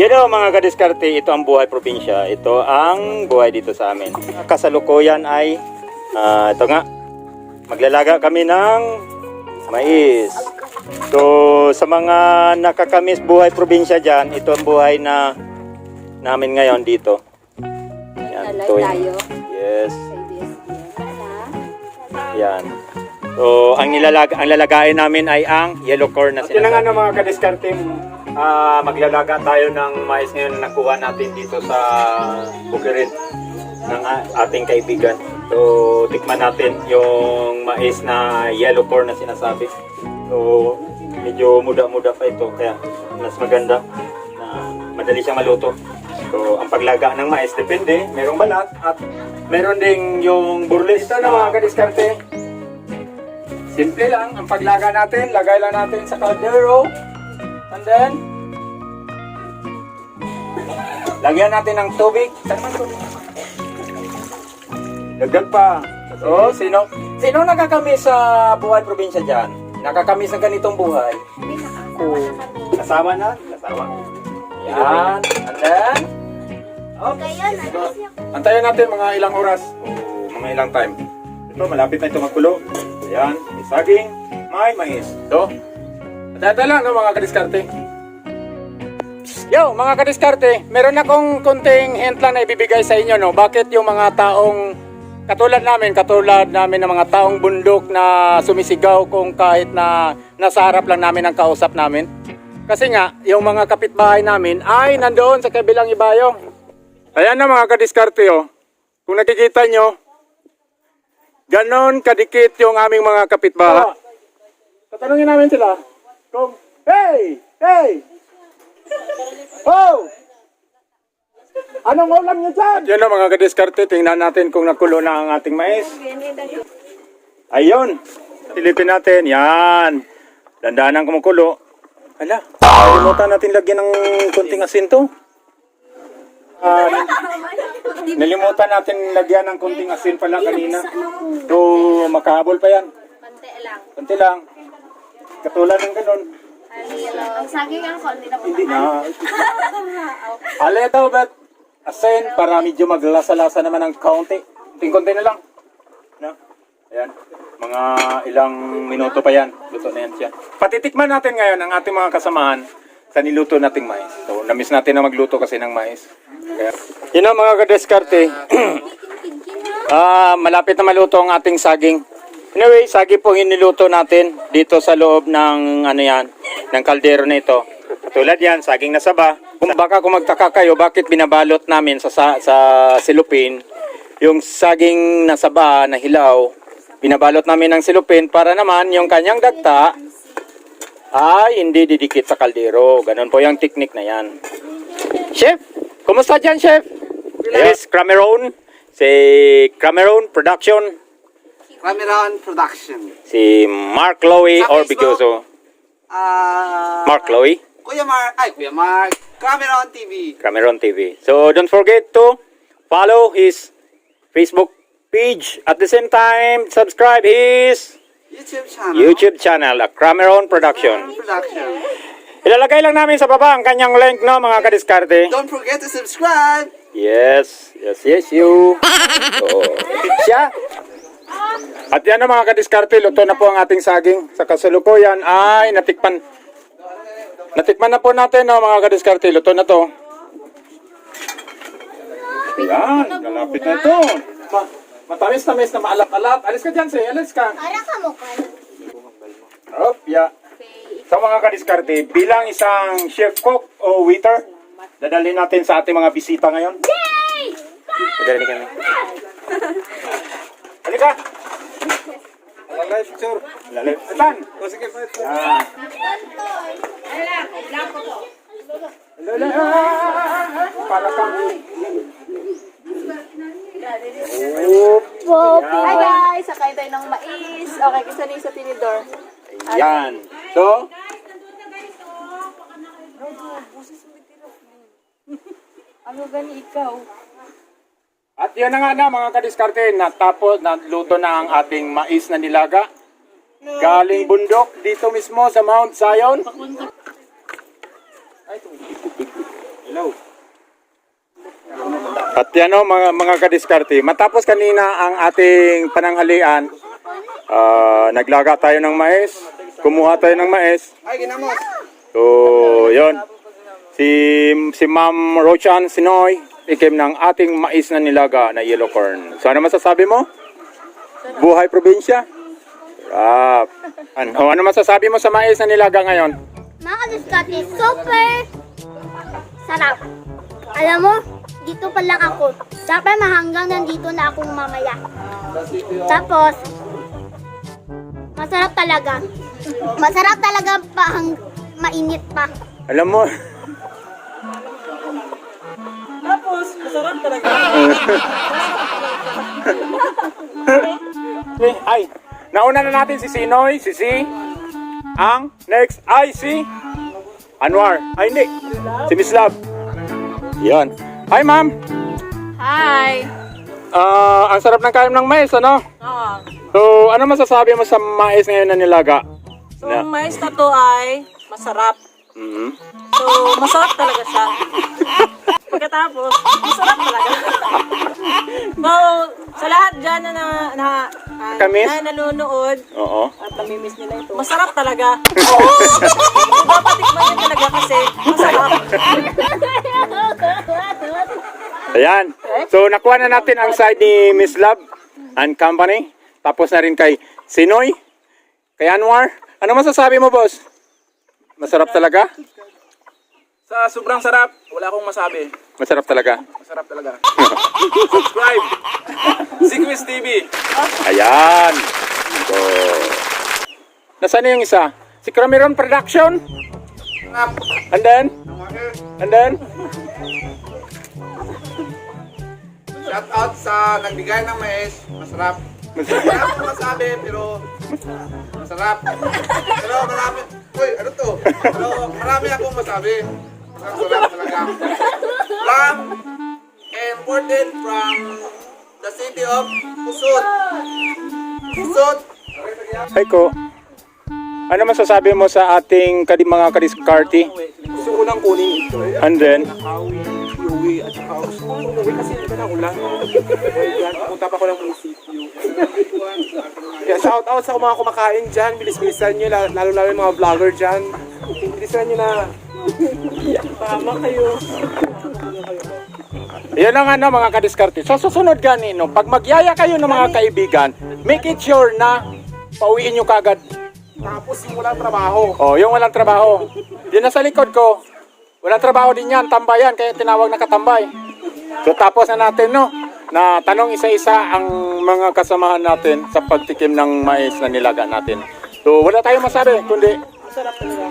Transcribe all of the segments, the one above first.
Yun o mga kadiskarte, ito ang buhay probinsya. Ito ang buhay dito sa amin. Kasalukuyan ay, ah, ito nga, maglalaga kami ng mais. So, sa mga nakakamis buhay probinsya dyan, ito ang buhay na namin ngayon dito. Yan, tuwing- tayo Yes, yan. So, ang nilalaga, ang lalagain namin ay ang yellow corn na Yun na nga sinasabi. no, mga kadiskarte, ah, maglalaga tayo ng mais ngayon na nakuha natin dito sa Bukirin ng ating kaibigan. So, tikman natin yung mais na yellow corn na sinasabi. So, medyo muda-muda pa ito, kaya mas maganda na madali siyang maluto. So, ang paglaga ng mais, depende. Merong balat at meron ding yung burles. Ito na mga kadiskarte. Simple lang, ang paglaga natin, lagay lang natin sa kaldero. And then, lagyan natin ng tubig. Dagdag pa. So, sino, sino nakakamiss sa buhay probinsya dyan? Nakakamiss ng ganitong buhay? Kasama na? Kasama. Yan. And then, okay. Antayin natin mga ilang oras o mga ilang time. Ito, malapit na ito magkulo. Ayan, may saging, may mais. Ito. Lang no, mga kadiskarte. Yo, mga kadiskarte, meron akong konting hint lang na ibibigay sa inyo, no? Bakit yung mga taong katulad namin, katulad namin ng mga taong bundok na sumisigaw kung kahit na nasa harap lang namin ang kausap namin? Kasi nga, yung mga kapitbahay namin ay nandoon sa kabilang ibayo. Ayan na mga kadiskarte, oh. Kung nakikita nyo, ganon kadikit yung aming mga kapitbahay. Tatanungin namin sila kung, hey! Hey! Oh! Anong ulam niyo dyan? Yan na mga kadiskarte, tingnan natin kung nakulo na ang ating mais. Ayun! Silipin natin, yan. Dandaan ang kumukulo. Ala, nalimutan natin lagyan ng konting asin to. Ah, nalimutan natin lagyan ng konting asin pala kanina. So, makahabol pa yan. Pante lang. Kunti lang. Katulad ng ganun. Ang saging ang konti na Hindi na. Ale daw, bet. Asin para medyo maglasa-lasa naman ng kaunti. Kunting-kunti na lang. No? Ayan. Mga ilang minuto pa yan. Luto na yan siya. Patitikman natin ngayon ang ating mga kasamahan sa niluto nating mais. So, namiss natin na magluto kasi ng mais. Kaya, yun ang mga kadeskarte. ah, malapit na maluto ang ating saging. Anyway, saging po hiniluto natin dito sa loob ng ano yan, ng kaldero na ito. Katulad yan, saging na saba. Kung baka kung magtaka kayo, bakit binabalot namin sa, sa, sa silupin, yung saging na saba na hilaw, binabalot namin ng silupin para naman yung kanyang dagta ay hindi didikit sa kaldero. Ganun po yung technique na yan. Chef, kumusta dyan, Chef? Yes, Crameron. Si Crameron Production. Cameron Production. Si Mark Lowy Sa or Facebook? Bigoso. Ah, Mark Lowy, Kuya Mark, ay Kuya Mark, Cameron TV. Cameron TV. So don't forget to follow his Facebook page. At the same time, subscribe his YouTube channel. YouTube channel, a Cameron Production. Production. Ilalagay lang namin sa baba ang kanyang link, no, mga kadiskarte. Don't forget to subscribe. Yes, yes, yes, you. So, siya. At yan na mga kadiskarte, luto na po ang ating saging. Sa kasalukuyan ay natikpan. Natikman na po natin no, mga kadiskarte, luto na to. Yan, malapit na ito. Ma matamis-tamis na maalat-alat. Alis ka dyan, say. Alis ka. Para ka mo ka. Hop, ya. Sa mga kadiskarte, bilang isang chef cook o waiter, dadalhin natin sa ating mga bisita ngayon. Yay! Dadalhin kami. Halika! Lalay, picture. Lalay. Saan? O, sige, Yan. Lalay. Ah, Para kang... Oop. Hi guys! Sakay tayo ng mais. Okay, kisa ni sa tinidor. Yan. So, Ano gani ikaw? At yan na nga na mga kadiskarte, natapos, naluto na ang ating mais na nilaga. Galing bundok dito mismo sa Mount Zion. Tumigil. At yan o, mga, mga kadiskarte. Matapos kanina ang ating pananghalian, ah, naglaga tayo ng mais, kumuha tayo ng mais. So, yon. Si, si Ma'am Rochan Sinoy, ikim ng ating mais na nilaga na yellow corn. So, ano masasabi mo? Buhay probinsya? Sarap. Ano, ano masasabi mo sa mais na nilaga ngayon? Mga kadiskate, super sarap. Alam mo, dito pa lang ako. Dapat mahanggang nandito na akong mamaya. Tapos, masarap talaga. Masarap talaga pa mainit pa. Alam mo, Masarap talaga. Ay, nauna na natin si Sinoy, si Si. Ang next ay si Anwar. Ay, hindi. Si Miss Love. Yan. Hi, ma'am. Hi! Ah, ang sarap ng kain ng mais, ano? Oo. So, ano masasabi mo sa mais ngayon na nilaga? So, ang mais na to ay masarap. Mhm. So, masarap talaga siya. Pagkatapos, masarap talaga. so, sa lahat dyan na, na, na, ah, Kamis? na nanonood Oo. at namimiss nila ito, masarap talaga. Dapat tikman nyo talaga kasi masarap. Ayan. So, nakuha na natin ang side ni Miss Love and Company. Tapos na rin kay Sinoy, kay Anwar. Ano masasabi mo, boss? Masarap talaga? Sa sobrang sarap, wala akong masabi. Masarap talaga. Masarap talaga. Subscribe! Sequence TV! Ayan. So, nasaan na yung isa? Si Cramiron Production? And then? And then? Shout out sa nagbigay ng mais. Masarap. Wala akong masabi, pero masarap. Pero marami, uy, ano to? Pero marami akong masabi. Sarap talaga. From, imported from the city of Pusot. Pusot. Ay ko. Ano masasabi mo sa ating kadi mga kadiskarte? Gusto ko nang kunin ito. And then? Nakawin, iuwi, at saka gusto ko umuwi kasi hindi na ulan. Punta pa ko ng munisipyo. Kaya shout out sa mga kumakain dyan. Bilis-bilisan nyo, lalo lalo lalo yung mga vlogger dyan. Bilisan nyo na. Tama kayo. Yan ang ano mga kadiskarte. So susunod gani no, pag magyaya kayo ng mga kaibigan, make it sure na pauwiin nyo kagad. Tapos yung walang trabaho. Oh, yung walang trabaho. Yun na sa likod ko. Walang trabaho din yan, tambayan, kaya tinawag na katambay. So tapos na natin no, na tanong isa-isa ang mga kasamahan natin sa pagtikim ng mais na nilaga natin. So wala tayong masabi, kundi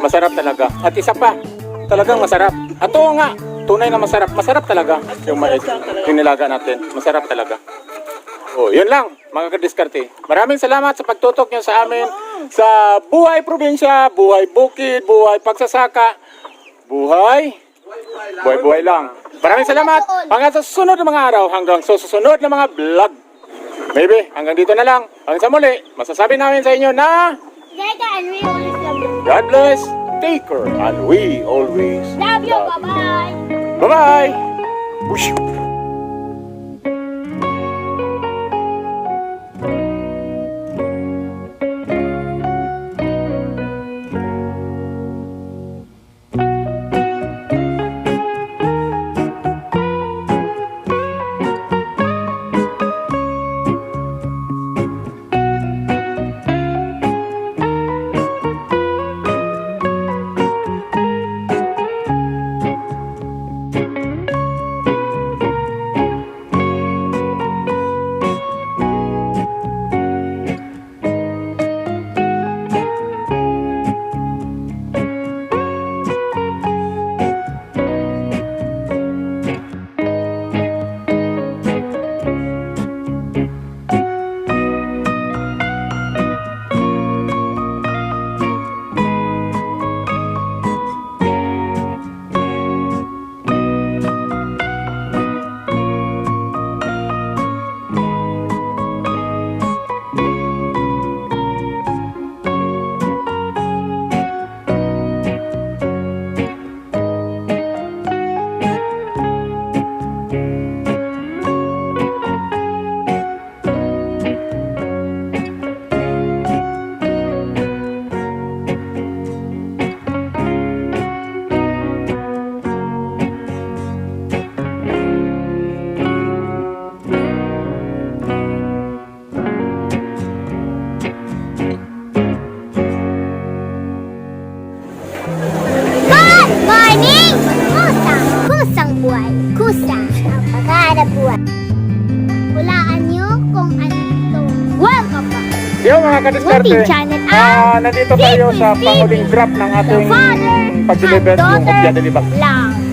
masarap talaga. At isa pa, talagang masarap. At oo nga, tunay na masarap. Masarap talaga yung mais, yung nilaga natin. Masarap talaga. Oh, yun lang, mga kadiskarte. Maraming salamat sa pagtutok nyo sa amin sa buhay probinsya, buhay bukid, buhay pagsasaka, buhay, buhay buhay lang. Maraming salamat. Hanggang sa susunod na mga araw, hanggang sa susunod na mga vlog. Maybe, hanggang dito na lang. Hanggang sa muli, masasabi namin sa inyo na. God bless, take care, and we always Love you, bye-bye. Bye-bye! Whoosh! Good Hulaan niyo kung ano ito. Welcome back. Yo mga kadiskarte, ah, nandito tayo sa Deep panghuling drop ng ating pag-deliver and yung daughter Opya Delibak. lang.